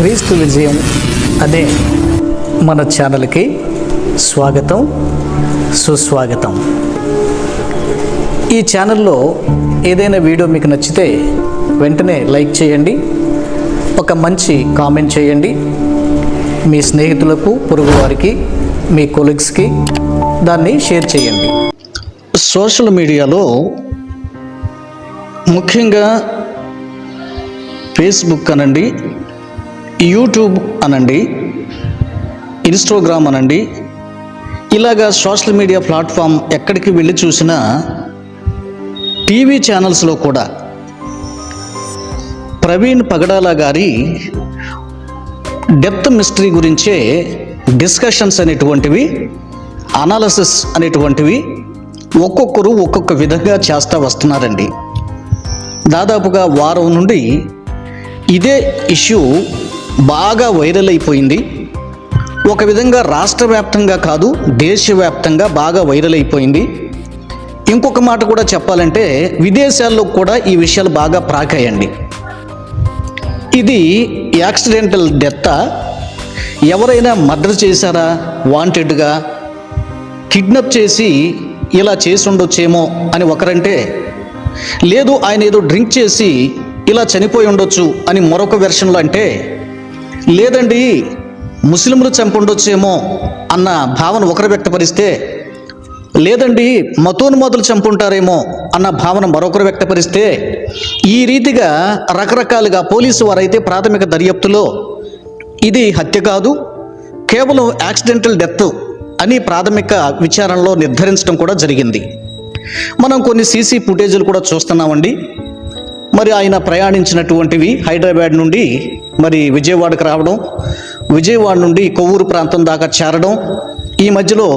క్రీస్తు విజయం అనే మన ఛానల్కి స్వాగతం సుస్వాగతం. ఈ ఛానల్లో ఏదైనా వీడియో మీకు నచ్చితే వెంటనే లైక్ చేయండి ఒక మంచి కామెంట్ చేయండి. మీ స్నేహితులకు పొరుగు వారికి మీ కొలీగ్స్కి దాన్ని షేర్ చేయండి. సోషల్ మీడియాలో ముఖ్యంగా ఫేస్బుక్ అనండి యూట్యూబ్ అనండి ఇన్స్టాగ్రామ్ అనండి ఇలాగా సోషల్ మీడియా ప్లాట్ఫామ్ ఎక్కడికి వెళ్ళి చూసినా టీవీ ఛానల్స్లో కూడా ప్రవీణ్ పగడాల గారి డెప్త్ మిస్టరీ గురించే డిస్కషన్స్ అనేటువంటివి అనాలసిస్ అనేటువంటివి ఒక్కొక్కరు ఒక్కొక్క విధంగా చేస్తూ వస్తున్నారండి. దాదాపుగా వారం నుండి ఇదే ఇష్యూ బాగా వైరల్ అయిపోయింది. ఒక విధంగా రాష్ట్ర వ్యాప్తంగా కాదు దేశవ్యాప్తంగా బాగా వైరల్ అయిపోయింది. ఇంకొక మాట కూడా చెప్పాలంటే విదేశాల్లో కూడా ఈ విషయాలు బాగా ప్రాకాయండి ఇది యాక్సిడెంటల్ డెత్తా ఎవరైనా మర్డర్ చేశారా? వాంటెడ్గా? కిడ్నాప్ చేసి ఇలా చేసి ఉండొచ్చేమో అని ఒకరంటే లేదు ఆయన ఏదో డ్రింక్ చేసి ఇలా చనిపోయి ఉండొచ్చు అని మరొక వెర్షన్లో అంటే లేదండి ముస్లింలు చంపుండొచ్చేమో అన్న భావన ఒకరు వ్యక్తపరిస్తే లేదండి మతోన్మాదులు చంపుంటారేమో అన్న భావన మరొకరు వ్యక్తపరిస్తే ఈ రీతిగా రకరకాలుగా పోలీసు వారైతే ప్రాథమిక దర్యాప్తులో ఇది హత్య కాదు కేవలం యాక్సిడెంటల్ డెత్ అని ప్రాథమిక విచారణలో నిర్ధారించడం కూడా జరిగింది. మనం కొన్ని సీసీ ఫుటేజీలు కూడా చూస్తున్నామండి. మరి ఆయన ప్రయాణించినటువంటివి హైదరాబాద్ నుండి మరి విజయవాడకు రావడం విజయవాడ నుండి కొవ్వూరు ప్రాంతం దాకా చేరడం ఈ మధ్యలో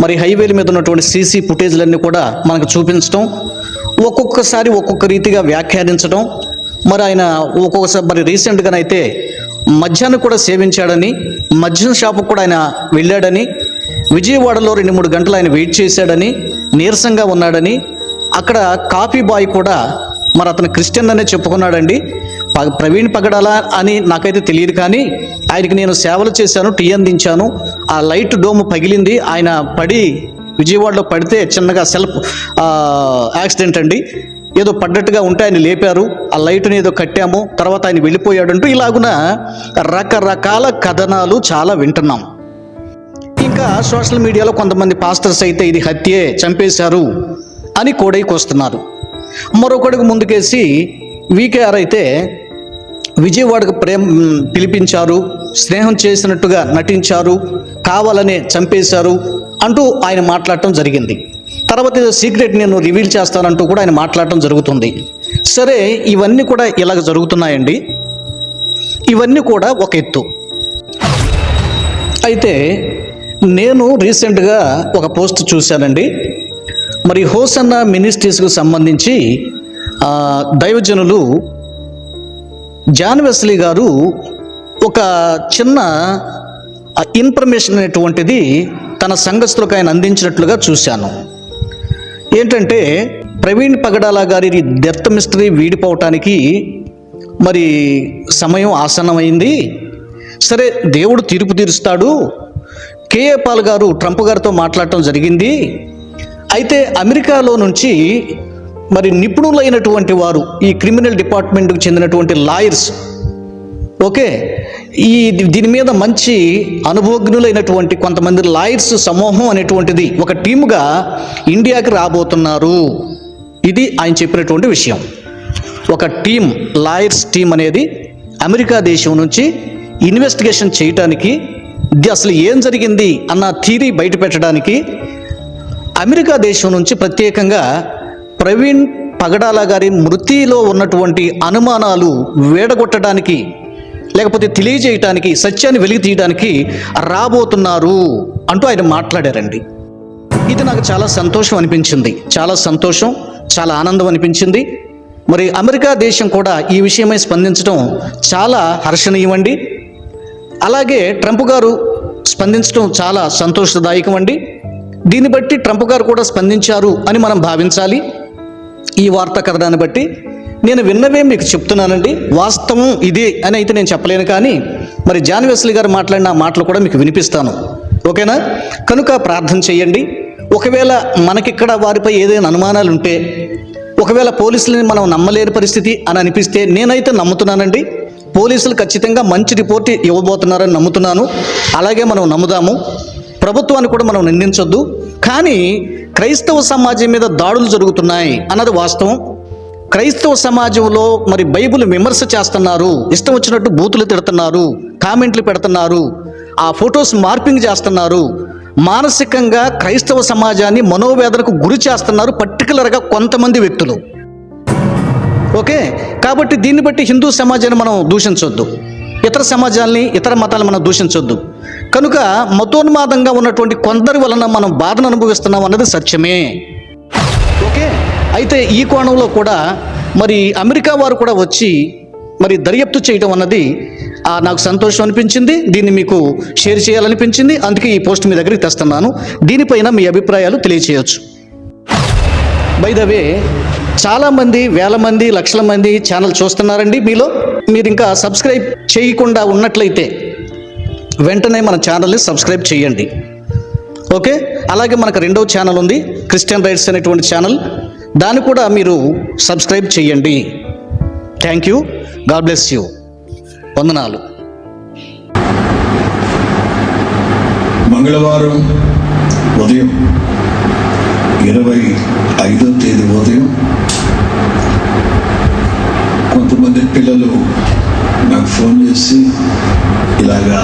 మరి హైవేల మీద ఉన్నటువంటి సీసీ ఫుటేజ్లన్నీ కూడా మనకు చూపించడం ఒక్కొక్కసారి ఒక్కొక్క రీతిగా వ్యాఖ్యానించడం మరి ఆయన ఒక్కొక్కసారి మరి రీసెంట్గానైతే మద్యాన్ని కూడా సేవించాడని మద్యం షాపుకు కూడా ఆయన వెళ్ళాడని విజయవాడలో రెండు మూడు గంటలు ఆయన వెయిట్ చేశాడని నీరసంగా ఉన్నాడని అక్కడ కాఫీ బాయ్ కూడా మరి అతను క్రిస్టియన్ అనే చెప్పుకున్నాడండి. ప- ప్రవీణ్ పగడాల అని నాకైతే తెలియదు కానీ ఆయనకి నేను సేవలు చేశాను టీ అందించాను. ఆ లైట్ డోమ్ పగిలింది. ఆయన పడి విజయవాడలో పడితే చిన్నగా సెల్ఫ్ యాక్సిడెంట్ అండి. ఏదో పడ్డట్టుగా ఉంటే ఆయన లేపారు. ఆ లైట్ని ఏదో కట్టాము. తర్వాత ఆయన వెళ్ళిపోయాడంటూ ఇలాగున రకరకాల కథనాలు చాలా వింటున్నాం. ఇంకా సోషల్ మీడియాలో కొంతమంది పాస్టర్స్ అయితే ఇది హత్యే చంపేశారు అని కోడైకి వస్తున్నారు. మరొకడికి ముందుకేసి వీకేఆర్ అయితే విజయవాడకు ప్రేమ పిలిపించారు స్నేహం చేసినట్టుగా నటించారు కావాలనే చంపేశారు అంటూ ఆయన మాట్లాడటం జరిగింది. తర్వాత ఏదో సీక్రెట్ నేను రివీల్ చేస్తానంటూ కూడా ఆయన మాట్లాడటం జరుగుతుంది. సరే ఇవన్నీ కూడా ఇలాగ జరుగుతున్నాయండి. ఇవన్నీ కూడా ఒక ఎత్తు. అయితే నేను రీసెంట్గా ఒక పోస్ట్ చూశానండి. మరి హోసన్న మినిస్ట్రీస్కు సంబంధించి దైవజనులు జాన్ వెస్లీ గారు ఒక చిన్న ఇన్ఫర్మేషన్ అనేటువంటిది తన సంఘస్థులకు ఆయన అందించినట్లుగా చూశాను. ఏంటంటే ప్రవీణ్ పగడాల గారి డెత్ మిస్టరీ వీడిపోవటానికి మరి సమయం ఆసన్నమైంది. సరే దేవుడు తీర్పు తీరుస్తాడు. కేఏ పాల్ గారు ట్రంప్ గారితో మాట్లాడటం జరిగింది. అయితే అమెరికాలో నుంచి మరి నిపుణులైనటువంటి వారు ఈ క్రిమినల్ డిపార్ట్మెంట్కి చెందినటువంటి లాయర్స్ ఓకే ఈ దీని మీద మంచి అనుభవజ్ఞులైనటువంటి కొంతమంది లాయర్స్ సమూహం అనేటువంటిది ఒక టీముగా ఇండియాకి రాబోతున్నారు. ఇది ఆయన చెప్పినటువంటి విషయం. ఒక టీం లాయర్స్ టీం అనేది అమెరికా దేశం నుంచి ఇన్వెస్టిగేషన్ చేయటానికి ఇది అసలు ఏం జరిగింది అన్న థీరీ బయట పెట్టడానికి అమెరికా దేశం నుంచి ప్రత్యేకంగా ప్రవీణ్ పగడాల గారి మృతిలో ఉన్నటువంటి అనుమానాలు వేడగొట్టడానికి లేకపోతే తెలియజేయటానికి సత్యాన్ని వెలికి తీయడానికి రాబోతున్నారు అంటూ ఆయన మాట్లాడారండి. ఇది నాకు చాలా సంతోషం అనిపించింది. చాలా సంతోషం చాలా ఆనందం అనిపించింది. మరి అమెరికా దేశం కూడా ఈ విషయమై స్పందించడం చాలా హర్షణీయమండి. అలాగే ట్రంప్ గారు స్పందించడం చాలా సంతోషదాయకం అండి దీన్ని బట్టి ట్రంప్ గారు కూడా స్పందించారు అని మనం భావించాలి. ఈ వార్త కథనాన్ని బట్టి నేను విన్నవే మీకు చెప్తున్నానండి. వాస్తవం ఇదే అని అయితే నేను చెప్పలేను కానీ మరి జాన్ వెస్లీ గారు మాట్లాడిన మాటలు కూడా మీకు వినిపిస్తాను. ఓకేనా? కనుక ప్రార్థన చేయండి. ఒకవేళ మనకిక్కడ వారిపై ఏదైనా అనుమానాలు ఉంటే ఒకవేళ పోలీసులని మనం నమ్మలేని పరిస్థితి అని అనిపిస్తే నేనైతే నమ్ముతున్నానండి. పోలీసులు ఖచ్చితంగా మంచి రిపోర్ట్ ఇవ్వబోతున్నారని నమ్ముతున్నాను. అలాగే మనం నమ్ముదాము. ప్రభుత్వాన్ని కూడా మనం నిందించొద్దు. కానీ క్రైస్తవ సమాజం మీద దాడులు జరుగుతున్నాయి అన్నది వాస్తవం. క్రైస్తవ సమాజంలో మరి బైబిల్ విమర్శ చేస్తున్నారు. ఇష్టం వచ్చినట్టు బూతులు తిడుతున్నారు కామెంట్లు పెడుతున్నారు ఆ ఫొటోస్ మార్పింగ్ చేస్తున్నారు. మానసికంగా క్రైస్తవ సమాజాన్ని మనోవేదనకు గురి చేస్తున్నారు పర్టికులర్గా కొంతమంది వ్యక్తులు. ఓకే? కాబట్టి దీన్ని బట్టి హిందూ సమాజాన్ని మనం దూషించొద్దు. ఇతర సమాజాల్ని ఇతర మతాలను మనం దూషించొద్దు. కనుక మతోన్మాదంగా ఉన్నటువంటి కొందరి వలన మనం బాధను అనుభవిస్తున్నాం అన్నది సత్యమే. ఓకే? అయితే ఈ కోణంలో కూడా మరి అమెరికా వారు కూడా వచ్చి మరి దర్యాప్తు చేయడం అన్నది నాకు సంతోషం అనిపించింది దీన్ని మీకు షేర్ చేయాలనిపించింది అందుకే ఈ పోస్ట్ మీ దగ్గరికి తెస్తున్నాను. దీనిపైన మీ అభిప్రాయాలు తెలియచేయచ్చు. బై ద వే చాలామంది వేల మంది లక్షల మంది ఛానల్ చూస్తున్నారండి. మీలో మీరు ఇంకా సబ్స్క్రైబ్ చేయకుండా ఉన్నట్లయితే వెంటనే మన ఛానల్ని సబ్స్క్రైబ్ చేయండి. ఓకే? అలాగే మనకు రెండవ ఛానల్ ఉంది క్రిస్టియన్ రైట్స్ అనేటువంటి ఛానల్. దాన్ని కూడా మీరు సబ్స్క్రైబ్ చేయండి. Thank you. God bless you. వందనాలు. మంగళవారం ఉదయం ఇరవై ఐదో తేదీ ఉదయం కొంతమంది పిల్లలు నాకు ఫోన్ చేసి ఇలాగా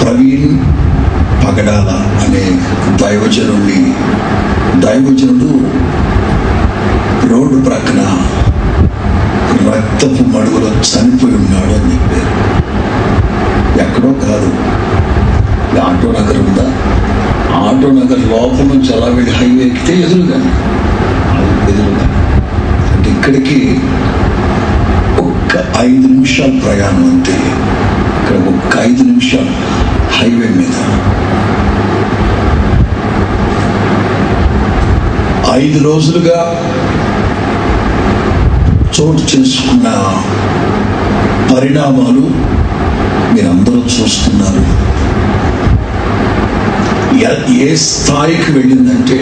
ప్రవీణ్ పగడాల అనే దైవజనుడిని దైవజనుడు రోడ్డు ప్రక్కన రక్తపు మడుగులో చనిపోయి ఉన్నాడు అని చెప్పారు. ఎక్కడో కాదు ఆటో నగరం ఉందా? ఆటో నగర్ లోపల నుంచి అలా వెళ్ళి హైవే ఎక్కితే ఎదురుగా. ఎదురుగా. అంటే ఇక్కడికి ఒక్క ఐదు నిమిషాల ప్రయాణం అంతే. ఇక్కడ ఒక్క ఐదు నిమిషాలు హైవే మీద. ఐదు రోజులుగా చోటు చేసుకున్న పరిణామాలు మీరందరూ చూస్తున్నారు. ఏ స్థాయికి వెళ్ళిందంటే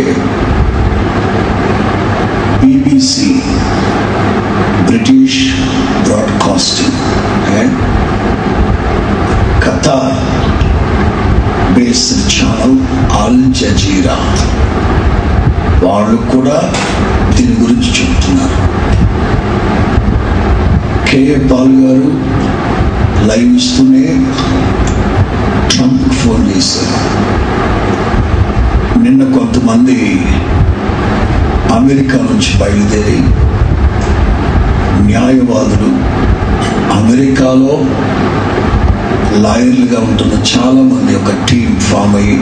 BBC British broadcasting and Qatar based channel Al Jazeera. వాళ్ళు కూడా దీని గురించి చెబుతున్నారు కేఏ పాల్ గారు లైవ్ ఇస్తూనే ట్రంప్ ఫోన్ చేశారు. నిన్న కొంతమంది అమెరికా నుంచి బయలుదేరి న్యాయవాదులు అమెరికాలో లాయర్లుగా ఉంటున్న చాలామంది ఒక టీం ఫామ్ అయ్యి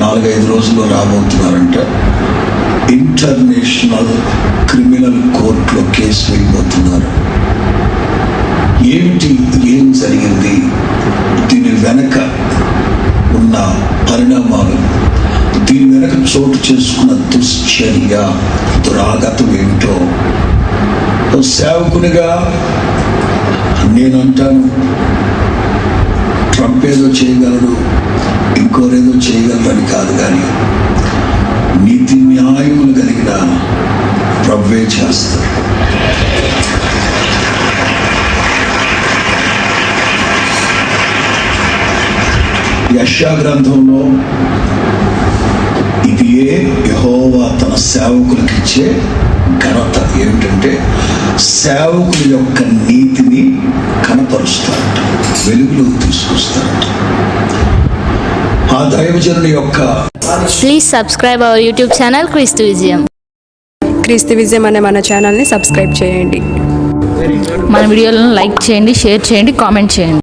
నాలుగైదు రోజుల్లో రాబోతున్నారంట. ఇంటర్నేషనల్ క్రిమినల్ కోర్టులో కేసు వెళ్ళిపోతున్నారు ఏమిటి ఏం జరిగింది? చోటు చేసుకున్న దుశ్చర్య దురాగతం ఏమిటో సేవకునిగా నేను అంటాను ట్రంప్ ఏదో చేయగలడు ఇంకోరేదో చేయగలడు అని కాదు కానీ నీతి న్యాయములు కలిగిన ప్రవ్వే చేస్తారు. యశా గ్రంథంలో ఇది ఏ యహోవా తన సేవకులకు ఇచ్చే ఘనత ఏమిటంటే సేవకుల యొక్క నీతిని కనపరుస్తారట వెలుగులోకి తీసుకొస్తారట. ఆ దైవజనుని యొక్క Please subscribe our YouTube channel Christ Vizium. క్రీస్తు విజయం అనే మన ఛానల్ని సబ్స్క్రైబ్ చేయండి. మన వీడియోలను లైక్ చేయండి షేర్ చేయండి కామెంట్ చేయండి.